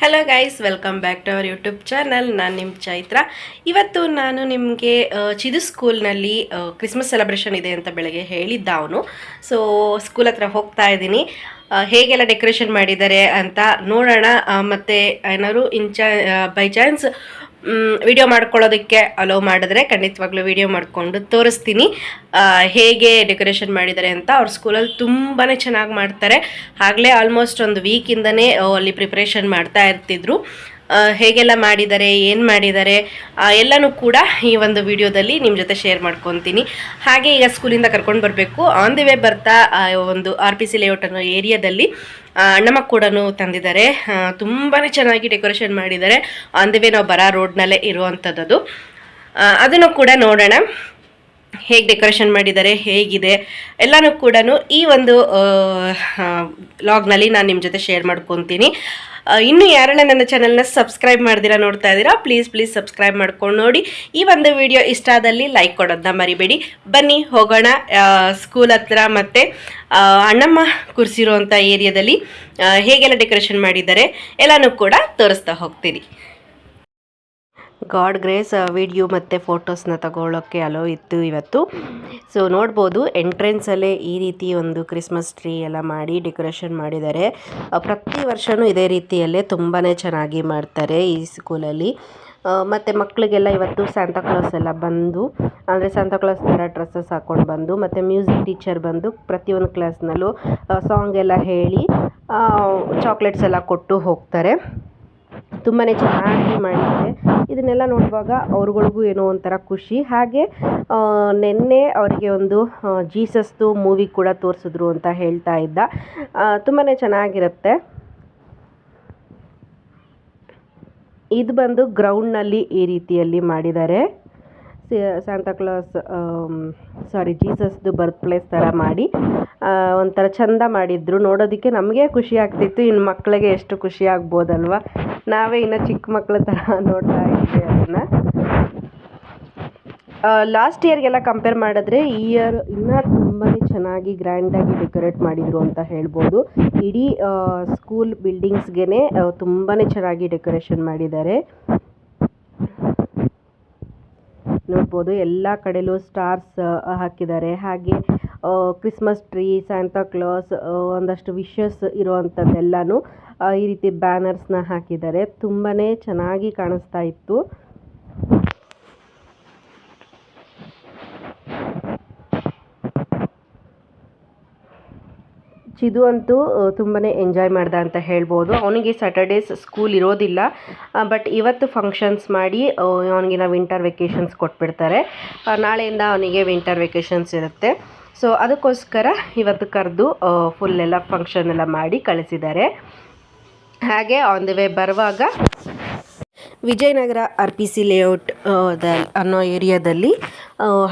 Hello guys welcome back to our YouTube channel ನಾನು ನಿಮ್ಮ ಚೈತ್ರ. ಇವತ್ತು ನಾನು ನಿಮಗೆ ಚಿದು ಸ್ಕೂಲ್ನಲ್ಲಿ ಕ್ರಿಸ್ಮಸ್ ಸೆಲೆಬ್ರೇಷನ್ ಇದೆ ಅಂತ ಬೆಳಗ್ಗೆ ಹೇಳಿದ್ದ ಅವನು. ಸೊ ಸ್ಕೂಲ್ ಹತ್ರ ಹೋಗ್ತಾ ಇದ್ದೀನಿ. ಹೇಗೆಲ್ಲ ಡೆಕೋರೇಷನ್ ಮಾಡಿದ್ದಾರೆ ಅಂತ ನೋಡೋಣ. ಮತ್ತು ಮತ್ತೆ ಇನ್ ಚಾ ಬೈ ಚಾನ್ಸ್ ವಿಡಿಯೋ ಮಾಡ್ಕೊಳ್ಳೋದಕ್ಕೆ ಅಲೋ ಮಾಡಿದ್ರೆ ಖಂಡಿತವಾಗ್ಲೂ ವಿಡಿಯೋ ಮಾಡಿಕೊಂಡು ತೋರಿಸ್ತೀನಿ. ಹೇಗೆ ಡೆಕೋರೇಷನ್ ಮಾಡಿದ್ದಾರೆ ಅಂತ ಅವ್ರ ಸ್ಕೂಲಲ್ಲಿ ತುಂಬಾ ಚೆನ್ನಾಗಿ ಮಾಡ್ತಾರೆ. ಆಗಲೇ ಆಲ್ಮೋಸ್ಟ್ ಒಂದು ವೀಕಿಂದನೇ ಅಲ್ಲಿ ಪ್ರಿಪ್ರೇಷನ್ ಮಾಡ್ತಾ ಇರ್ತಿದ್ರು. ಹೇಗೆಲ್ಲ ಮಾಡಿದ್ದಾರೆ ಏನು ಮಾಡಿದ್ದಾರೆ ಎಲ್ಲನೂ ಕೂಡ ಈ ಒಂದು ವಿಡಿಯೋದಲ್ಲಿ ನಿಮ್ಮ ಜೊತೆ ಶೇರ್ ಮಾಡ್ಕೊತೀನಿ. ಹಾಗೆ ಈಗ ಸ್ಕೂಲಿಂದ ಕರ್ಕೊಂಡು ಬರಬೇಕು. ಆನ್ ದಿ ವೇ ಬರ್ತಾ ಒಂದು ಆರ್ ಪಿ ಸಿ ಲೇಔಟ್ ಅನ್ನೋ ಏರಿಯಾದಲ್ಲಿ ಅಣ್ಣಮ್ಮ ಕೂಡ ತಂದಿದ್ದಾರೆ. ತುಂಬಾ ಚೆನ್ನಾಗಿ ಡೆಕೋರೇಷನ್ ಮಾಡಿದ್ದಾರೆ. ಆನ್ ದಿ ವೇ ನಾವು ಬರ ರೋಡ್ನಲ್ಲೇ ಇರುವಂಥದ್ದು ಅದನ್ನು ಕೂಡ ನೋಡೋಣ. ಹೇಗೆ ಡೆಕೋರೇಷನ್ ಮಾಡಿದ್ದಾರೆ, ಹೇಗಿದೆ, ಎಲ್ಲನೂ ಕೂಡ ಈ ಒಂದು ಲಾಗ್ನಲ್ಲಿ ನಾನು ನಿಮ್ಮ ಜೊತೆ ಶೇರ್ ಮಾಡ್ಕೊತೀನಿ. ಇನ್ನು ಯಾರನ್ನ ನನ್ನ ಚಾನಲ್ನ ಸಬ್ಸ್ಕ್ರೈಬ್ ಮಾಡ್ದಿರಾ ನೋಡ್ತಾ ಇದ್ದೀರಾ ಪ್ಲೀಸ್ ಪ್ಲೀಸ್ ಸಬ್ಸ್ಕ್ರೈಬ್ ಮಾಡ್ಕೊಂಡು ನೋಡಿ. ಈ ಒಂದು ವಿಡಿಯೋ ಇಷ್ಟ ಆದಲ್ಲಿ ಲೈಕ್ ಕೊಡೋದನ್ನ ಮರಿಬೇಡಿ. ಬನ್ನಿ, ಹೋಗೋಣ ಸ್ಕೂಲ್ ಹತ್ರ ಮತ್ತು ಅಣ್ಣಮ್ಮ ಕೂರಿಸಿರುವಂಥ ಏರಿಯಾದಲ್ಲಿ ಹೇಗೆಲ್ಲ ಡೆಕೋರೇಷನ್ ಮಾಡಿದ್ದಾರೆ ಎಲ್ಲನೂ ಕೂಡ ತೋರಿಸ್ತಾ ಹೋಗ್ತೀನಿ ಗಾಡ್ ಗ್ರೇಸ್ ವಿಡಿಯೋ ಮತ್ತು ಫೋಟೋಸ್ನ ತಗೊಳ್ಳೋಕ್ಕೆ ಅಲೋ ಇತ್ತು ಇವತ್ತು. ಸೊ ನೋಡ್ಬೋದು, ಎಂಟ್ರೆನ್ಸಲ್ಲೇ ಈ ರೀತಿ ಒಂದು ಕ್ರಿಸ್ಮಸ್ ಟ್ರೀ ಎಲ್ಲ ಮಾಡಿ ಡೆಕೋರೇಷನ್ ಮಾಡಿದ್ದಾರೆ. ಪ್ರತಿ ವರ್ಷವೂ ಇದೇ ರೀತಿಯಲ್ಲೇ ತುಂಬಾ ಚೆನ್ನಾಗಿ ಮಾಡ್ತಾರೆ ಈ ಸ್ಕೂಲಲ್ಲಿ. ಮತ್ತು ಮಕ್ಕಳಿಗೆಲ್ಲ ಇವತ್ತು ಸ್ಯಾಂತಾಕ್ಲಾಸ್ ಎಲ್ಲ ಬಂದು, ಅಂದರೆ ಸ್ಯಾಂತಾಕ್ಲಾಸ್ ಥರ ಡ್ರೆಸ್ಸಸ್ ಹಾಕ್ಕೊಂಡು ಬಂದು, ಮತ್ತು ಮ್ಯೂಸಿಕ್ ಟೀಚರ್ ಬಂದು ಪ್ರತಿಯೊಂದು ಕ್ಲಾಸ್ನಲ್ಲೂ ಸಾಂಗ್ ಎಲ್ಲ ಹೇಳಿ ಚಾಕ್ಲೇಟ್ಸ್ ಎಲ್ಲ ಕೊಟ್ಟು ಹೋಗ್ತಾರೆ. ತುಂಬಾ ಚೆನ್ನಾಗಿ ಮಾಡಿದ್ದಾರೆ. ಇದನ್ನೆಲ್ಲ ನೋಡುವಾಗ ಅವ್ರುಗಳಿಗೂ ಏನೋ ಒಂಥರ ಖುಷಿ. ಹಾಗೆ ನಿನ್ನೆ ಅವರಿಗೆ ಒಂದು ಜೀಸಸ್ದು ಮೂವಿ ಕೂಡ ತೋರಿಸಿದ್ರು ಅಂತ ಹೇಳ್ತಾ ಇದ್ದ. ತುಂಬಾ ಚೆನ್ನಾಗಿರುತ್ತೆ. ಇದು ಬಂದು ಗ್ರೌಂಡ್ನಲ್ಲಿ ಈ ರೀತಿಯಲ್ಲಿ ಮಾಡಿದ್ದಾರೆ. ಸ್ಯಾಂತಾಕ್ಲಾಸ್ ಸಾರಿ, ಜೀಸಸ್ದು ಬರ್ತ್ ಪ್ಲೇಸ್ ಥರ ಮಾಡಿ ಒಂಥರ ಚಂದ ಮಾಡಿದ್ರು. ನೋಡೋದಕ್ಕೆ ನಮಗೆ ಖುಷಿ ಆಗ್ತಿತ್ತು. ಇನ್ನು ಮಕ್ಕಳಿಗೆ ಎಷ್ಟು ಖುಷಿ ಆಗ್ಬೋದಲ್ವ? ನಾವೇ ಇನ್ನು ಚಿಕ್ಕ ಮಕ್ಕಳ ಥರ ನೋಡ್ತಾ ಇದ್ವಿ ಅದನ್ನು. ಲಾಸ್ಟ್ ಇಯರ್ಗೆಲ್ಲ ಕಂಪೇರ್ ಮಾಡಿದ್ರೆ ಈ ಇಯರ್ ಇನ್ನೂ ತುಂಬಾ ಚೆನ್ನಾಗಿ ಗ್ರ್ಯಾಂಡಾಗಿ ಡೆಕೋರೇಟ್ ಮಾಡಿದರು ಅಂತ ಹೇಳ್ಬೋದು. ಇಡೀ ಸ್ಕೂಲ್ ಬಿಲ್ಡಿಂಗ್ಸ್ಗೆ ತುಂಬಾ ಚೆನ್ನಾಗಿ ಡೆಕೋರೇಷನ್ ಮಾಡಿದ್ದಾರೆ. ನೋಡ್ಬೋದು, ಎಲ್ಲ ಕಡೆಲೂ ಸ್ಟಾರ್ಸ್ ಹಾಕಿದ್ದಾರೆ. ಹಾಗೆ ಕ್ರಿಸ್ಮಸ್ ಟ್ರೀ ಸ್ಯಾಂತಾ ಕ್ಲಾಸ್ ಒಂದಷ್ಟು ವಿಷಸ್ ಇರುವಂಥದ್ದೆಲ್ಲನೂ ಈ ರೀತಿ ಬ್ಯಾನರ್ಸ್ನ ಹಾಕಿದ್ದಾರೆ. ತುಂಬಾ ಚೆನ್ನಾಗಿ ಕಾಣಿಸ್ತಾ ಇತ್ತು. ಚಿದು ಅಂತೂ ತುಂಬಾ ಎಂಜಾಯ್ ಮಾಡ್ದ ಅಂತ ಹೇಳ್ಬೋದು. ಅವನಿಗೆ ಸ್ಯಾಟರ್ಡೇಸ್ ಸ್ಕೂಲ್ ಇರೋದಿಲ್ಲ ಬಟ್ ಇವತ್ತು ಫಂಕ್ಷನ್ಸ್ ಮಾಡಿ ಅವನಿಗೆ ನಾವು ವಿಂಟರ್ ವೆಕೇಷನ್ಸ್ ಕೊಟ್ಬಿಡ್ತಾರೆ. ನಾಳೆಯಿಂದ ಅವನಿಗೆ ವಿಂಟರ್ ವೆಕೇಷನ್ಸ್ ಇರುತ್ತೆ. ಸೊ ಅದಕ್ಕೋಸ್ಕರ ಇವತ್ತು ಕರೆದು ಫುಲ್ ಎಲ್ಲ ಫಂಕ್ಷನ್ ಎಲ್ಲ ಮಾಡಿ ಕಳಿಸಿದ್ದಾರೆ. ಹಾಗೆ ಆನ್ ದ ವೇ ಬರುವಾಗ Vijayanagar R P C layout ಅನ್ನೋ ಏರಿಯಾದಲ್ಲಿ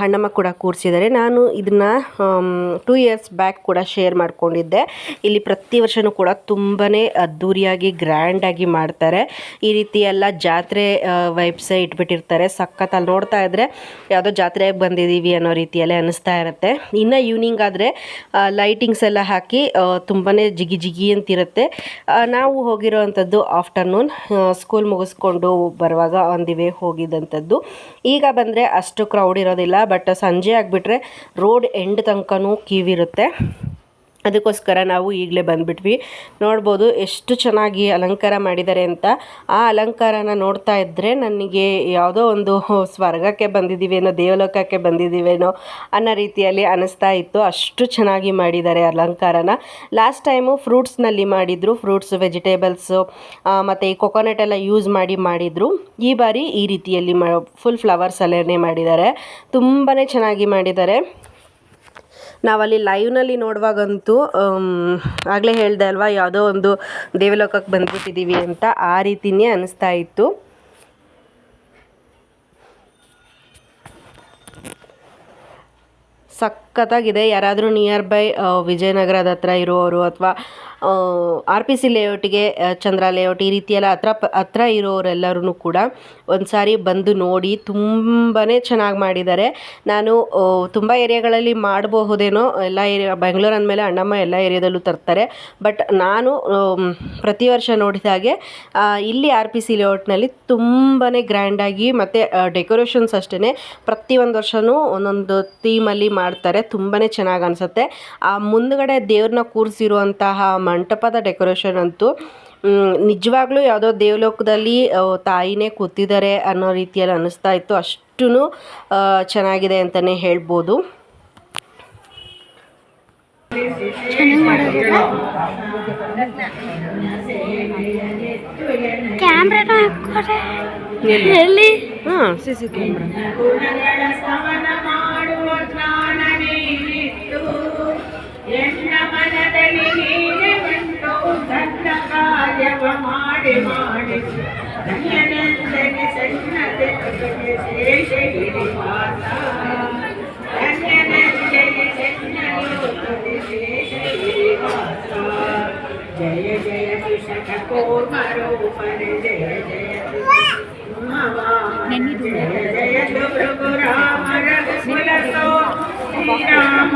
ಹಣ್ಣಮ್ಮ ಕೂಡ ಕೂರಿಸಿದ್ದಾರೆ. ನಾನು ಇದನ್ನು ಟೂ ಇಯರ್ಸ್ ಬ್ಯಾಕ್ ಕೂಡ ಶೇರ್ ಮಾಡ್ಕೊಂಡಿದ್ದೆ. ಇಲ್ಲಿ ಪ್ರತಿ ವರ್ಷನೂ ಕೂಡ ತುಂಬಾ ಅದ್ಧೂರಿಯಾಗಿ ಗ್ರ್ಯಾಂಡಾಗಿ ಮಾಡ್ತಾರೆ. ಈ ರೀತಿ ಎಲ್ಲ ಜಾತ್ರೆ ವೈಬ್ಸೇ ಇಟ್ಬಿಟ್ಟಿರ್ತಾರೆ. ಸಖತ್ ಅಲ್ಲಿ ನೋಡ್ತಾ ಇದ್ದರೆ ಯಾವುದೋ ಜಾತ್ರೆಗೆ ಬಂದಿದ್ದೀವಿ ಅನ್ನೋ ರೀತಿಯಲ್ಲೇ ಅನ್ನಿಸ್ತಾ ಇರುತ್ತೆ. ಇನ್ನು ಈವ್ನಿಂಗ್ ಆದರೆ ಲೈಟಿಂಗ್ಸ್ ಎಲ್ಲ ಹಾಕಿ ತುಂಬಾ ಜಿಗಿ ಜಿಗಿ ಅಂತಿರುತ್ತೆ. ನಾವು ನಾವು ಹೋಗಿರೋವಂಥದ್ದು ಆಫ್ಟರ್ನೂನ್ ಸ್ಕೂಲ್ ಮುಗಿಸ್ಕೊಂಡು ಬರುವಾಗ ಆನ್ ದಿ ವೇ ಹೋಗಿದ್ದಂಥದ್ದು ಈಗ ಬಂದರೆ ಅಷ್ಟು ಕ್ರೌಡ್ ಇರೋದಿಲ್ಲ ಬಟ್ ಸಂಜೆ ಆಗಿಬಿಟ್ರೆ ರೋಡ್ ಎಂಡ್ ತನಕನೂ ಕ್ಯೂ ಅದಕ್ಕೋಸ್ಕರ ನಾವು ಈಗಲೇ ಬಂದ್ಬಿಟ್ವಿ. ನೋಡ್ಬೋದು ಎಷ್ಟು ಚೆನ್ನಾಗಿ ಅಲಂಕಾರ ಮಾಡಿದ್ದಾರೆ ಅಂತ. ಆ ಅಲಂಕಾರನ ನೋಡ್ತಾ ಇದ್ದರೆ ನನಗೆ ಯಾವುದೋ ಒಂದು ಸ್ವರ್ಗಕ್ಕೆ ಬಂದಿದ್ದೀವೇನೋ ದೇವಲೋಕಕ್ಕೆ ಬಂದಿದ್ದೀವೇನೋ ಅನ್ನೋ ರೀತಿಯಲ್ಲಿ ಅನಿಸ್ತಾ ಇತ್ತು. ಅಷ್ಟು ಚೆನ್ನಾಗಿ ಮಾಡಿದ್ದಾರೆ ಅಲಂಕಾರನ. ಲಾಸ್ಟ್ ಟೈಮು ಫ್ರೂಟ್ಸ್ನಲ್ಲಿ ಮಾಡಿದರು, ಫ್ರೂಟ್ಸ್, ವೆಜಿಟೇಬಲ್ಸು ಮತ್ತು ಈ ಕೊಕೊನಟ್ ಎಲ್ಲ ಯೂಸ್ ಮಾಡಿ ಮಾಡಿದರು. ಈ ಬಾರಿ ಈ ರೀತಿಯಲ್ಲಿ ಫುಲ್ ಫ್ಲವರ್ಸ್ ಅಲ್ಲೇ ಮಾಡಿದ್ದಾರೆ. ತುಂಬಾ ಚೆನ್ನಾಗಿ ಮಾಡಿದ್ದಾರೆ. ನಾವಲ್ಲಿ ಲೈವ್ನಲ್ಲಿ ನೋಡುವಾಗಂತೂ ಆಗಲೇ ಹೇಳ್ದೆ ಅಲ್ವಾ, ಯಾವುದೋ ಒಂದು ದೇವಲೋಕಕ್ಕೆ ಬಂದ್ಬಿಟ್ಟಿದ್ದೀವಿ ಅಂತ ಆ ರೀತಿಯೇ ಅನಿಸ್ತಾ ಇತ್ತು. ಸಖತ್ತಾಗಿದೆ. ಯಾರಾದರೂ ನಿಯರ್ ಬೈ ವಿಜಯನಗರದ ಹತ್ರ ಇರೋರು ಅಥವಾ ಆರ್ ಪಿ ಸಿ ಲೇಔಟಿಗೆ ಚಂದ್ರ ಲೇಔಟ್ ಈ ರೀತಿಯೆಲ್ಲ ಹತ್ರ ಪ, ಹತ್ರ ಇರೋರೆಲ್ಲರೂ ಕೂಡ ಒಂದು ಸಾರಿ ಬಂದು ನೋಡಿ ತುಂಬಾ ಚೆನ್ನಾಗಿ ಮಾಡಿದ್ದಾರೆ. ನಾನು ತುಂಬ ಏರಿಯಾಗಳಲ್ಲಿ ಮಾಡಬಹುದೇನೋ ಎಲ್ಲ ಏರಿಯಾ ಬೆಂಗಳೂರು ಅಂದಮೇಲೆ ಅಣ್ಣಮ್ಮ ಎಲ್ಲ ಏರಿಯಾದಲ್ಲೂ ತರ್ತಾರೆ. ಬಟ್ ನಾನು ಪ್ರತಿ ವರ್ಷ ನೋಡಿದ ಹಾಗೆ ಇಲ್ಲಿ ಆರ್ ಪಿ ಸಿ ಲೇಔಟ್ನಲ್ಲಿ ತುಂಬಾ ಗ್ರ್ಯಾಂಡಾಗಿ ಮತ್ತು ಡೆಕೋರೇಷನ್ಸ್ ಅಷ್ಟೇ ಪ್ರತಿಯೊಂದು ವರ್ಷವೂ ಒಂದೊಂದು ಥೀಮಲ್ಲಿ ಮಾಡ್ತಾರೆ ತುಂಬಾ ಚೆನ್ನಾಗಿ ಅನಿಸುತ್ತೆ. ಆ ಮುಂದ್ಗಡೆ ದೇವ್ರನ್ನ ಕೂರಿಸಿರುವಂತಹ ಮಂಟಪದ ಡೆಕೋರೇಷನ್ ಅಂತೂ ನಿಜವಾಗ್ಲೂ ಯಾವುದೋ ದೇವಲೋಕದಲ್ಲಿ ತಾಯಿನೇ ಕೂತಿದ್ದಾರೆ ಅನ್ನೋ ರೀತಿಯಲ್ಲಿ ಅನ್ನಿಸ್ತಾ ಇತ್ತು. ಅಷ್ಟೂ ಚೆನ್ನಾಗಿದೆ ಅಂತಲೇ ಹೇಳ್ಬೋದು. C C camera. ಎನ್ನ ಮನದಲ್ಲಿ ನೀನೆ ಉಂಟು ನನ್ನ ಕಾರ್ಯವ ಮಾಡಿ ಮಾಡಿ ಧನ್ಯನೆಂದನೆ ಸನ್ನತೆ ಶೇಷ ಗಿರಿವಾಸ ಧನ್ಯನೆಂದನೆ ಸನ್ನತೆ ಶೇಷ ಗಿರಿವಾಸ ಜಯ ಜಯ ಕೃಷಕ ಕೋಮರೂಪನೆ ಜಯ ಜಯ ಜಯ ಜಯ ಪ್ರಭು ರಾಮ ರಘುಕುಲ ಶ್ರೀರಾಮ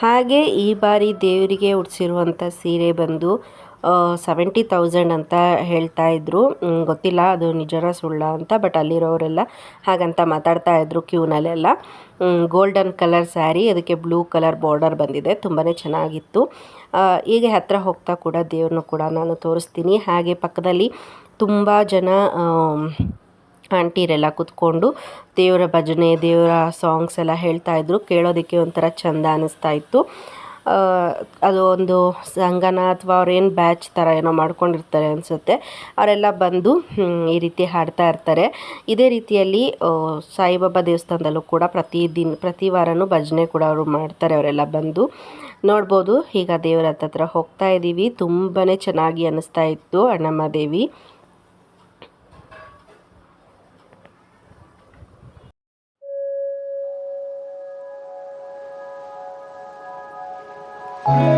ಹಾಗೆ ಈ ಬಾರಿ ದೇವರಿಗೆ ಉಡಿಸಿರುವಂಥ ಸೀರೆ ಬಂದು ಸೆವೆಂಟಿ ತೌಸಂಡ್ ಅಂತ ಹೇಳ್ತಾ ಇದ್ರು. ಗೊತ್ತಿಲ್ಲ, ಅದು ನಿಜರ ಸುಳ್ಳ ಅಂತ ಬಟ್ ಅಲ್ಲಿರೋರೆಲ್ಲ ಹಾಗಂತ ಮಾತಾಡ್ತಾ ಇದ್ರು ಕ್ಯೂನಲ್ಲೆಲ್ಲ. ಗೋಲ್ಡನ್ ಕಲರ್ ಸ್ಯಾರಿ ಅದಕ್ಕೆ ಬ್ಲೂ ಕಲರ್ ಬಾರ್ಡರ್ ಬಂದಿದೆ ತುಂಬಾ ಚೆನ್ನಾಗಿತ್ತು. ಈಗ ಹತ್ತಿರ ಹೋಗ್ತಾ ಕೂಡ ದೇವ್ರನ್ನೂ ಕೂಡ ನಾನು ತೋರಿಸ್ತೀನಿ. ಹಾಗೆ ಪಕ್ಕದಲ್ಲಿ ತುಂಬ ಜನ ಆಂಟಿರೆಲ್ಲ ಕೂತ್ಕೊಂಡು ದೇವರ ಭಜನೆ, ದೇವರ ಸಾಂಗ್ಸ್ ಎಲ್ಲ ಹೇಳ್ತಾ ಇದ್ರು. ಕೇಳೋದಕ್ಕೆ ಒಂಥರ ಚಂದ ಅನ್ನಿಸ್ತಾ ಇತ್ತು. ಅದು ಒಂದು ಸಂಘನ ಅಥವಾ ಅವ್ರೇನು ಬ್ಯಾಚ್ ಥರ ಏನೋ ಮಾಡ್ಕೊಂಡಿರ್ತಾರೆ ಅನಿಸುತ್ತೆ. ಅವರೆಲ್ಲ ಬಂದು ಈ ರೀತಿ ಹಾಡ್ತಾ ಇರ್ತಾರೆ. ಇದೇ ರೀತಿಯಲ್ಲಿ ಸಾಯಿಬಾಬಾ ದೇವಸ್ಥಾನದಲ್ಲೂ ಕೂಡ ಪ್ರತಿ ದಿನ, ಪ್ರತಿ ವಾರನೂ ಭಜನೆ ಕೂಡ ಅವರು ಮಾಡ್ತಾರೆ ಅವರೆಲ್ಲ ಬಂದು. ನೋಡ್ಬೋದು, ಈಗ ದೇವರ ಹತ್ರ ಹೋಗ್ತಾ ಇದ್ದೀವಿ ತುಂಬಾ ಚೆನ್ನಾಗಿ ಅನ್ನಿಸ್ತಾ ಇತ್ತು ಅಣ್ಣಮ್ಮ ದೇವಿ. ಆ,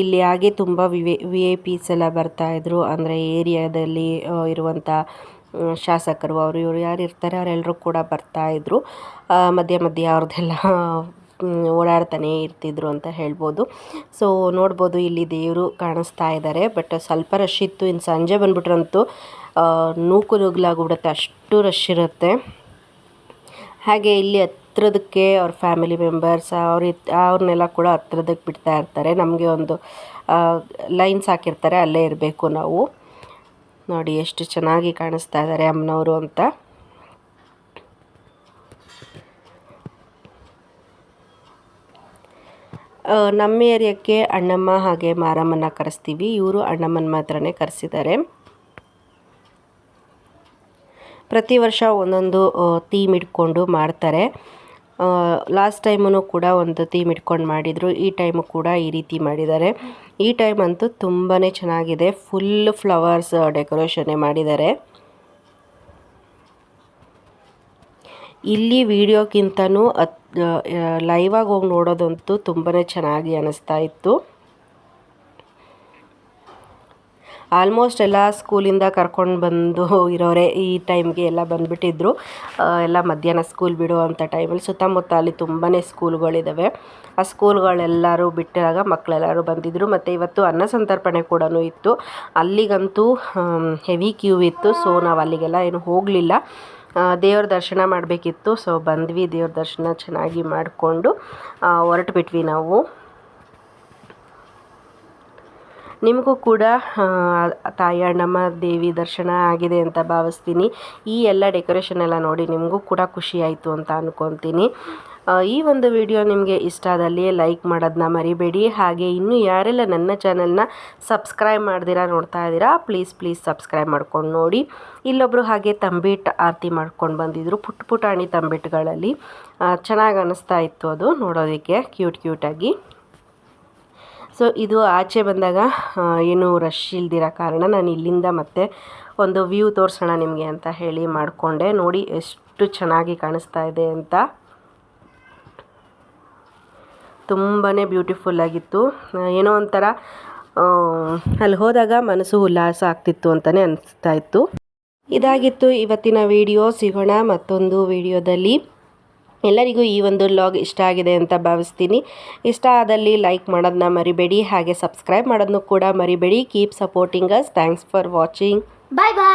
ಇಲ್ಲಿ ಹಾಗೆ ತುಂಬ ವಿ ವಿ ಐ ಪಿಸ್ ಎಲ್ಲ ಬರ್ತಾಯಿದ್ರು ಅಂದರೆ ಏರಿಯಾದಲ್ಲಿ ಇರುವಂಥ ಶಾಸಕರು ಅವರು, ಇವರು ಯಾರು ಇರ್ತಾರೆ ಅವರೆಲ್ಲರೂ ಕೂಡ ಬರ್ತಾಯಿದ್ರು ಮಧ್ಯ ಮಧ್ಯ ಅವ್ರದ್ದೆಲ್ಲ ಓಡಾಡ್ತಾನೇ ಇರ್ತಿದ್ರು ಅಂತ ಹೇಳ್ಬೋದು. ಸೊ ನೋಡ್ಬೋದು ಇಲ್ಲಿ ದೇವರು ಕಾಣಿಸ್ತಾ ಇದ್ದಾರೆ ಬಟ್ ಸ್ವಲ್ಪ ರಶ್ ಇತ್ತು. ಇನ್ನು ಸಂಜೆ ಬಂದ್ಬಿಟ್ರಂತೂ ನೂಕು ನುಗ್ಲಾಗ್ಬಿಡುತ್ತೆ ಅಷ್ಟು ರಶ್ ಇರುತ್ತೆ. ಹಾಗೆ ಇಲ್ಲಿ ಹತ್ರದಕ್ಕೆ ಅವ್ರ ಫ್ಯಾಮಿಲಿ ಮೆಂಬರ್ಸ್, ಅವ್ರ ಅವ್ರನ್ನೆಲ್ಲ ಕೂಡ ಹತ್ರದಕ್ಕೆ ಬಿಡ್ತಾ ಇರ್ತಾರೆ. ನಮಗೆ ಒಂದು ಲೈನ್ಸ್ ಹಾಕಿರ್ತಾರೆ, ಅಲ್ಲೇ ಇರಬೇಕು ನಾವು. ನೋಡಿ ಎಷ್ಟು ಚೆನ್ನಾಗಿ ಕಾಣಿಸ್ತಾ ಇದ್ದಾರೆ ಅಮ್ಮನವರು ಅಂತ. ನಮ್ಮ ಏರಿಯಾಕ್ಕೆ ಅಣ್ಣಮ್ಮ ಹಾಗೆ ಮಾರಮ್ಮನ ಕರೆಸ್ತೀವಿ. ಇವರು ಅಣ್ಣಮ್ಮನ ಮಾತ್ರನೇ ಕರೆಸಿದ್ದಾರೆ. ಪ್ರತಿ ವರ್ಷ ಒಂದೊಂದು ಥೀಮ್ ಇಟ್ಕೊಂಡು ಮಾಡ್ತಾರೆ. ಲಾಸ್ಟ್ ಟೈಮೂ ಕೂಡ ಒಂದು ಥೀಮ್ ಇಟ್ಕೊಂಡು ಮಾಡಿದರು. ಈ ಟೈಮು ಕೂಡ ಈ ರೀತಿ ಮಾಡಿದ್ದಾರೆ. ಈ ಟೈಮ್ ಅಂತೂ ತುಂಬಾ ಚೆನ್ನಾಗಿದೆ. ಫುಲ್ ಫ್ಲವರ್ಸ್ ಡೆಕೋರೇಷನ್ನೇ ಮಾಡಿದ್ದಾರೆ. ಇಲ್ಲಿ ವಿಡಿಯೋಕ್ಕಿಂತನೂ ಅತ್ ಲೈವಾಗಿ ಹೋಗಿ ನೋಡೋದಂತೂ ತುಂಬಾ ಚೆನ್ನಾಗಿ ಅನ್ನಿಸ್ತಾ ಇತ್ತು. ಆಲ್ಮೋಸ್ಟ್ ಎಲ್ಲ ಸ್ಕೂಲಿಂದ ಕರ್ಕೊಂಡು ಬಂದು ಇರೋರೆ ಈ ಟೈಮ್ಗೆ ಎಲ್ಲ ಬಂದುಬಿಟ್ಟಿದ್ರು. ಎಲ್ಲ ಮಧ್ಯಾಹ್ನ ಸ್ಕೂಲ್ ಬಿಡುವಂಥ ಟೈಮಲ್ಲಿ ಸುತ್ತಮುತ್ತ ಅಲ್ಲಿ ತುಂಬಾ ಸ್ಕೂಲ್ಗಳಿದ್ದಾವೆ ಆ ಸ್ಕೂಲ್ಗಳೆಲ್ಲರೂ ಬಿಟ್ಟಾಗ ಮಕ್ಕಳೆಲ್ಲರೂ ಬಂದಿದ್ದರು ಮತ್ತು ಇವತ್ತು ಅನ್ನ ಸಂತರ್ಪಣೆ ಕೂಡ ಇತ್ತು. ಅಲ್ಲಿಗಂತೂ ಹೆವಿ ಕ್ಯೂ ಇತ್ತು. ಸೊ ನಾವು ಅಲ್ಲಿಗೆಲ್ಲ ಏನು ಹೋಗಲಿಲ್ಲ. ದೇವ್ರ ದರ್ಶನ ಮಾಡಬೇಕಿತ್ತು. ಸೊ ಬಂದ್ವಿ ದೇವ್ರ ದರ್ಶನ ಚೆನ್ನಾಗಿ ಮಾಡಿಕೊಂಡು ಹೊರಟು ಬಿಟ್ವಿ ನಾವು. ನಿಮಗೂ ಕೂಡ ತಾಯಿ ಅಣ್ಣಮ್ಮ ದೇವಿ ದರ್ಶನ ಆಗಿದೆ ಅಂತ ಭಾವಿಸ್ತೀನಿ. ಈ ಎಲ್ಲ ಡೆಕೋರೇಷನ್ ಎಲ್ಲ ನೋಡಿ ನಿಮಗೂ ಕೂಡ ಖುಷಿ ಆಯಿತು ಅಂತ ಅಂದ್ಕೊತೀನಿ ಈ ಒಂದು ವಿಡಿಯೋ ನಿಮಗೆ ಇಷ್ಟ ಆದಲ್ಲಿ ಲೈಕ್ ಮಾಡೋದನ್ನ ಮರಿಬೇಡಿ. ಹಾಗೆ ಇನ್ನೂ ಯಾರೆಲ್ಲ ನನ್ನ ಚಾನಲ್ನ ಸಬ್ಸ್ಕ್ರೈಬ್ ಮಾಡ್ದಿರಾ ನೋಡ್ತಾ ಇದ್ದೀರಾ, ಪ್ಲೀಸ್ ಪ್ಲೀಸ್ ಸಬ್ಸ್ಕ್ರೈಬ್ ಮಾಡ್ಕೊಂಡು ನೋಡಿ. ಇಲ್ಲೊಬ್ಬರು ಹಾಗೆ ತಂಬಿಟ್ಟು ಆರತಿ ಮಾಡ್ಕೊಂಡು ಬಂದಿದ್ದರು ಪುಟ್ಟ ಪುಟಾಣಿ ತಂಬಿಟ್ಟುಗಳಲ್ಲಿ ಚೆನ್ನಾಗಿ ಅನ್ನಿಸ್ತಾ ಇತ್ತು ಅದು ನೋಡೋದಕ್ಕೆ, ಕ್ಯೂಟ್, ಕ್ಯೂಟಾಗಿ. ಸೊ ಇದು ಆಚೆ ಬಂದಾಗ ಏನು ರಶ್ ಇಲ್ದಿರೋ ಕಾರಣ ನಾನು ಇಲ್ಲಿಂದ ಮತ್ತೆ ಒಂದು ವ್ಯೂ ತೋರಿಸೋಣ ನಿಮಗೆ ಅಂತ ಹೇಳಿ ಮಾಡಿಕೊಂಡೆ. ನೋಡಿ ಎಷ್ಟು ಚೆನ್ನಾಗಿ ಕಾಣಿಸ್ತಾ ಇದೆ ಅಂತ. ತುಂಬಾ ಬ್ಯೂಟಿಫುಲ್ ಆಗಿತ್ತು. ಏನೋ ಒಂಥರ ಅಲ್ಲಿ ಹೋದಾಗ ಮನಸ್ಸು ಉಲ್ಲಾಸ ಆಗ್ತಿತ್ತು ಅಂತಲೇ ಅನಿಸ್ತಾ ಇತ್ತು. ಇದಾಗಿತ್ತು ಇವತ್ತಿನ ವಿಡಿಯೋ ಸಿಗೋಣ ಮತ್ತೊಂದು ವಿಡಿಯೋದಲ್ಲಿ ಎಲ್ಲರಿಗೂ ಈ ಒಂದು ಲಾಗ್ ಇಷ್ಟ ಆಗಿದೆ ಅಂತ ಭಾವಿಸ್ತೀನಿ. ಇಷ್ಟ ಆದಲ್ಲಿ ಲೈಕ್ ಮಾಡೋದನ್ನ ಮರಿಬೇಡಿ, ಹಾಗೆ ಸಬ್ಸ್ಕ್ರೈಬ್ ಮಾಡೋದನ್ನು ಕೂಡ ಮರಿಬೇಡಿ. Keep supporting us thanks for watching bye bye